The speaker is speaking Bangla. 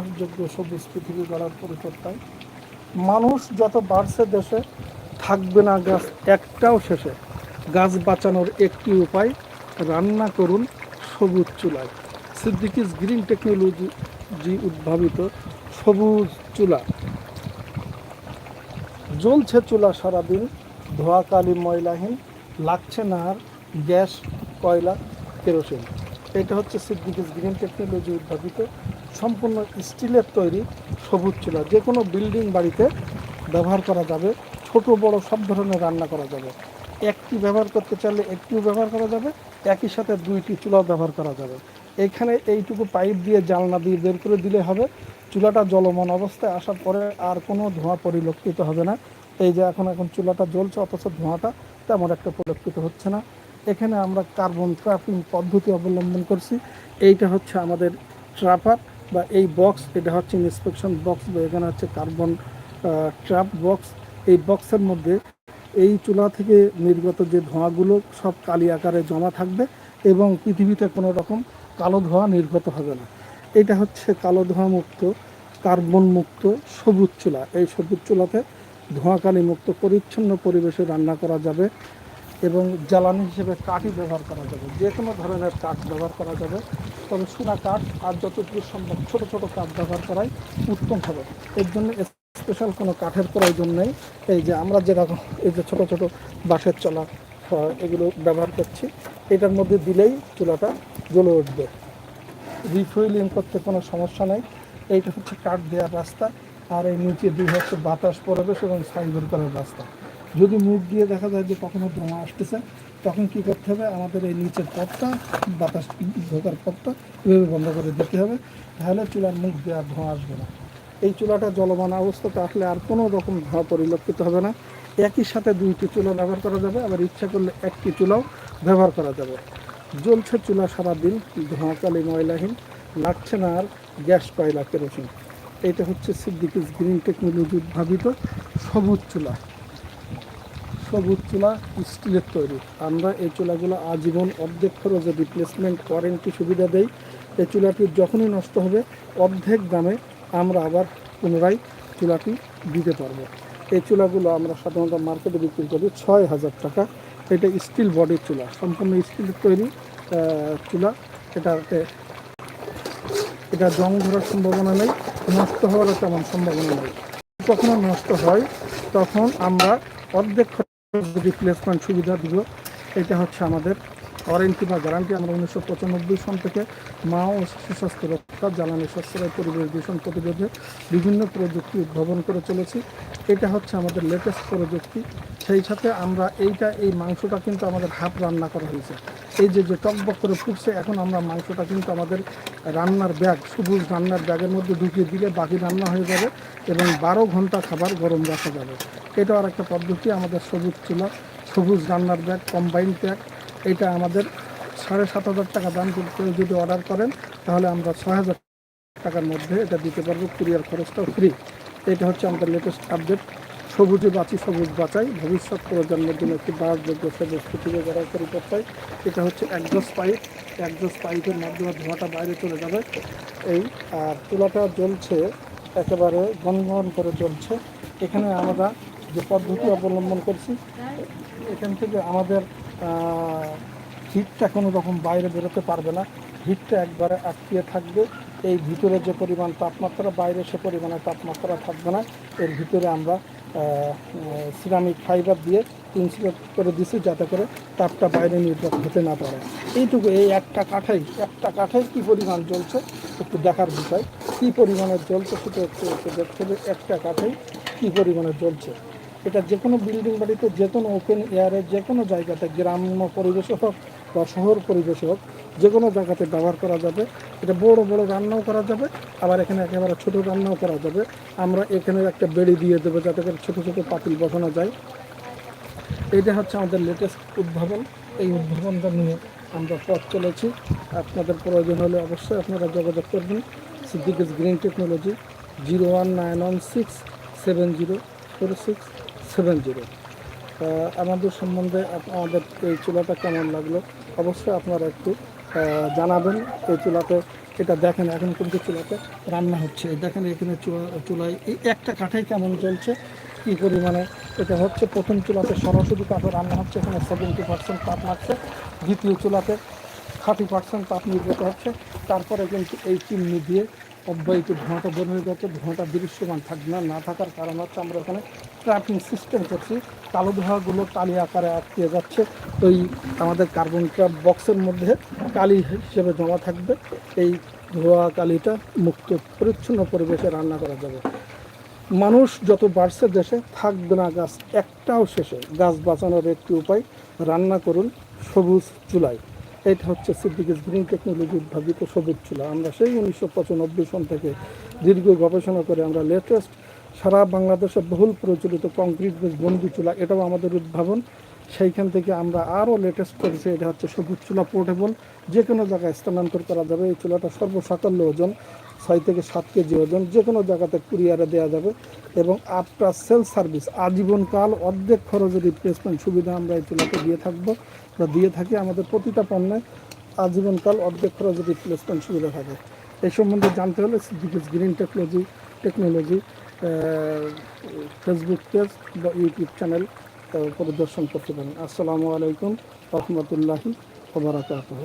বাসযোগ্য সবুজ পৃথিবী গড়ার পরিকর্তায় মানুষ যত বাড়ছে দেশে, থাকবে না গাছ একটাও শেষে। গাছ বাঁচানোর একটি উপায়, রান্না করুন সবুজ চুলায়। সিদ্দিকিস গ্রিন টেকনোলজি উদ্ভাবিত সবুজ চুলা। জ্বলছে চুলা সারাদিন ধোয়া কালি ময়লাহীন, লাগছে না আর গ্যাস, কয়লা, কেরোসিন। এটা হচ্ছে সিদ্দিকিস গ্রিন টেকনোলজি উদ্ভাবিত সম্পূর্ণ স্টিলের তৈরি সবুজ চুলা। যে কোনো বিল্ডিং বাড়িতে ব্যবহার করা যাবে, ছোট, বড় সব ধরনের রান্না করা যাবে। একটি ব্যবহার করতে চাইলে একটিও ব্যবহার করা যাবে, একই সাথে দুইটি চুলাও ব্যবহার করা যাবে। এখানে এইটুকু পাইপ দিয়ে জালনা দিয়ে বের করে দিলে হবে। চুলাটা জলমন অবস্থায় আসার পরে আর কোনো ধোঁয়া পরিলক্ষিত হবে না। এই যে এখন এখন চুলাটা জ্বলছে, অথচ ধোঁয়াটা তেমন একটা পরিলক্ষিত হচ্ছে না। এখানে আমরা কার্বন ট্রাপিং পদ্ধতি অবলম্বন করছি। এইটা হচ্ছে আমাদের ট্রাপার বা এই বক্স এটা হচ্ছে ইন্সপেকশন বক্স বা এখানে হচ্ছে কার্বন ট্র্যাপ বক্স এই বক্সের মধ্যে এই চুলা থেকে নির্গত যে ধোঁয়াগুলো সব কালি আকারে জমা থাকবে এবং পৃথিবীতে কোনো রকম কালো ধোঁয়া নির্গত হবে না। এটা হচ্ছে কালো ধোঁয়া মুক্ত কার্বন মুক্ত সবুজ চুলা। এই সবুজ চুলাতে ধোঁয়াকালি মুক্ত, পরিচ্ছন্ন পরিবেশে রান্না করা যাবে। এবং জ্বালানি হিসেবে কাঠই ব্যবহার করা যাবে। যে কোনো ধরনের কাঠ ব্যবহার করা যাবে। তবে সোনা কাঠ আর যতটুকু সম্ভব ছোট ছোট কাঠ ব্যবহার করাই উত্তম হবে। এর জন্য স্পেশাল কোনো কাঠের প্রয়োজন নেই। এই যে আমরা যেরকম এই যে ছোট ছোট বাঁশের চলা এগুলো ব্যবহার করছি, এটার মধ্যে দিলেই চুলাটা জ্বলে উঠবে। রিফুয়েলিং করতে কোনো সমস্যা নেই। এইটা হচ্ছে কাঠ দেওয়ার রাস্তা। আর এই নিচে দুই হচ্ছে বাতাস প্রবেশ এবং সাইবার করার রাস্তা। যদি মুখ দিয়ে দেখা যায় যে কখনো ধোঁয়া আসতেছে, তখন কি করতে হবে? আমাদের এই নিচের পথটা, বাতাস ঢোকার পথটা এভাবে বন্ধ করে দিতে হবে। তাহলে চুলার মুখ দিয়ে আর ধোঁয়া আসবে না। এই চুলাটা জলমান অবস্থাতে আসলে আর কোনো রকম ধোঁয়া পরিলক্ষিত হবে না। একই সাথে দুইটি চুলা ব্যবহার করা যাবে। আবার ইচ্ছা করলে একটি চুলাও ব্যবহার করা যাবে। জ্বলছে চুলা সারাদিন ধোঁয়াকালি ময়লাহীন লাগছে না আর গ্যাস, কয়লা, কেরোসিন। এটা হচ্ছে সিদ্দিকিস গ্রিন টেকনোলজি উদ্ভাবিত সবুজ চুলা। সবুজ চুলা স্টিলের তৈরি। আমরা এই চুলাগুলো আজীবন অর্ধেক খরচে রিপ্লেসমেন্ট ওয়ারেন্টি সুবিধা দেই। এই চুলাটি যখনই নষ্ট হবে, অর্ধেক দামে আমরা আবার পুনরায় চুলাটি দিতে পারব। এই চুলাগুলো আমরা সাধারণত মার্কেটে বিক্রি করি ছয় হাজার টাকা। এটা স্টিল বডির চুলা, সম্পূর্ণ স্টিলের তৈরি চুলা। এটাতে এটা জং ধরার সম্ভাবনা নেই, নষ্ট হওয়ারও তেমন সম্ভাবনা নেই। কখনো নষ্ট হয়, তখন আমরা অর্ধেক রিপ্লেসমেন্ট সুবিধা দিব এটা হচ্ছে আমাদের ওয়ারেন্টি বা গ্যারান্টি আমরা উনিশশো পঁচানব্বই সন থেকে মা ও শিশু স্বাস্থ্য রক্ষা, জ্বালানি সাশ্রয় পরিবেশ দূষণ প্রতিরোধে বিভিন্ন প্রযুক্তি উদ্ভাবন করে চলেছি। এটা হচ্ছে আমাদের লেটেস্ট প্রযুক্তি। সেই সাথে আমরা এইটা, এই মাংসটা কিন্তু আমাদের হাফ রান্না করা হয়েছে। এই যে যে টকবক করে ফুটছে, এখন আমরা মাংসটা কিন্তু আমাদের রান্নার ব্যাগ সবুজ রান্নার ব্যাগের মধ্যে ঢুকিয়ে দিলে বাকি রান্না হয়ে যাবে এবং বারো ঘণ্টা খাবার গরম রাখা যাবে। এটা আর একটা পদ্ধতি, আমাদের সবুজ ছিল সবুজ রান্নার ব্যাগ, কম্বাইন ব্যাগ এটা আমাদের সাড়ে সাত হাজার টাকা দাম কেউ যদি অর্ডার করেন, তাহলে আমরা ছয় হাজার টাকার মধ্যে এটা দিতে পারব, কুরিয়ার খরচটাও ফ্রি এটা হচ্ছে আমাদের লেটেস্ট আপডেট সবুজে বাঁচি, সবুজ বাঁচাই। ভবিষ্যৎ প্রজন্মের জন্য একটি বাসযোগ্য সবুজ পৃথিবী গড়ার পরিকর্তায় এটা হচ্ছে একজস পাইপ। একজস পাইপের মাধ্যমে ধোঁয়াটা বাইরে চলে যাবে। এই, আর চুলাটা জ্বলছে, একেবারে গনগন করে জ্বলছে। এখানে আমরা যে পদ্ধতি অবলম্বন করছি, এখান থেকে আমাদের হিটটা কোনো রকম বাইরে বেরোতে পারবে না। হিটটা একবারে আটকিয়ে থাকবে। এই ভিতরে যে পরিমাণ তাপমাত্রা, বাইরে সে পরিমাণে তাপমাত্রা থাকবে না। এর ভিতরে আমরা সিরামিক ফাইবার দিয়ে ইনসুলেট করে দিছি যাতে করে তাপটা বাইরে নির্গত হতে না পারে। এইটুকু, এই একটা কাঠাই একটা কাঠাই কী পরিমাণ জ্বলছে একটু দেখার বিষয়। কী পরিমাণে জ্বলছে সেটা একটু একটু দেখতে হবে, একটা কাঠাই কী পরিমাণে জ্বলছে। এটা যে কোনো বিল্ডিং বাড়িতে যে কোনো ওপেন এয়ারে যে কোনো জায়গাতে, গ্রাম্য পরিবেশে হোক বা শহর পরিবেশে হোক যে কোনো জায়গাতে ব্যবহার করা যাবে। এটা বড় বড় রান্নাও করা যাবে, আবার এখানে একেবারে ছোট রান্নাও করা যাবে। আমরা এখানে একটা বেড়ি দিয়ে দেবো, যাতে করে ছোটো ছোটো পাতিল বসানো যায়। এইটা হচ্ছে আমাদের লেটেস্ট উদ্ভাবন। এই উদ্ভাবনটা নিয়ে আমরা পথ চলেছি। আপনাদের প্রয়োজন হলে অবশ্যই আপনারা যোগাযোগ করবেন। Siddiquis green technology zero one nine one six seven zero four six seven zero আমাদের সম্বন্ধে আমাদের এই চুলাটা কেমন লাগল? অবশ্যই আপনারা একটু জানাবেন এই চুলাতে। এটা দেখেন, এখন কিন্তু চুলাতে রান্না হচ্ছে। দেখেন এখানে চুলা- চুলায় এই একটা কাঠাই কেমন চলছে, কী পরিমাণে এটা হচ্ছে। প্রথম চুলাতে সরাসরি তাপে রান্না হচ্ছে, এখানে সেভেন্টি পার্সেন্ট তাপ লাগছে। দ্বিতীয় চুলাতে থার্টি পার্সেন্ট তাপ নির্গত হচ্ছে। তারপরে কিন্তু এই চিমনি দিয়ে অব্যাহত ধোঁয়াটা বের হয়ে যাচ্ছে ধোঁয়াটা দৃশ্যমান থাকবে না না থাকার কারণ হচ্ছে আমরা এখানে ট্র্যাপিং সিস্টেম করছি। কালো ধোঁয়াগুলো কালি আকারে আটকে যাচ্ছে। ওই আমাদের কার্বন ট্র্যাপ বক্সের মধ্যে কালি হিসেবে জমা থাকবে। এই ধোঁয়া কালিটা মুক্ত, পরিচ্ছন্ন পরিবেশে রান্না করা যাবে। মানুষ যত বাড়ছে দেশে, থাকবে না গাছ, একটাও শেষে। গাছ বাঁচানোর একটি উপায়, রান্না করুন সবুজ চুলায়। এটা হচ্ছে সিদ্দিকিস গ্রিন টেকনোলজি উদ্ভাবিত সবুজ চুলা। আমরা সেই উনিশশো পঁচানব্বই সন থেকে দীর্ঘ গবেষণা করে আমরা লেটেস্ট সারা বাংলাদেশে বহুল প্রচলিত কংক্রিট বেস বন্দি চুলা, এটাও আমাদের উদ্ভাবন। সেইখান থেকে আমরা আরও লেটেস্ট করেছি, এটা হচ্ছে সবুজ চুলা পোর্টেবল যে কোনো জায়গায় স্থানান্তর করা যাবে, এই চুলাটা সর্বসাকল্য ওজন। ছয় থেকে সাত কেজি ওজন যে কোনো জায়গাতে কুরিয়ারে দেওয়া যাবে এবং আফটার সেল সার্ভিস আজীবনকাল অর্ধেক খরচে রিপ্লেসমেন্ট সুবিধা আমরা এই চুলাতে দিয়ে থাকব। বা দিয়ে থাকি আমাদের প্রতিটা পণ্যে আজীবনকাল অর্ধেক খরচে রিপ্লেসমেন্ট সুবিধা থাকে। এই সম্বন্ধে জানতে হলে Siddiquis green technology technology Facebook page বা ইউটিউব চ্যানেল পরিদর্শন করতে পারেন। আসসালামু আলাইকুম, রহমতুল্লাহি ওবরাকাতুহ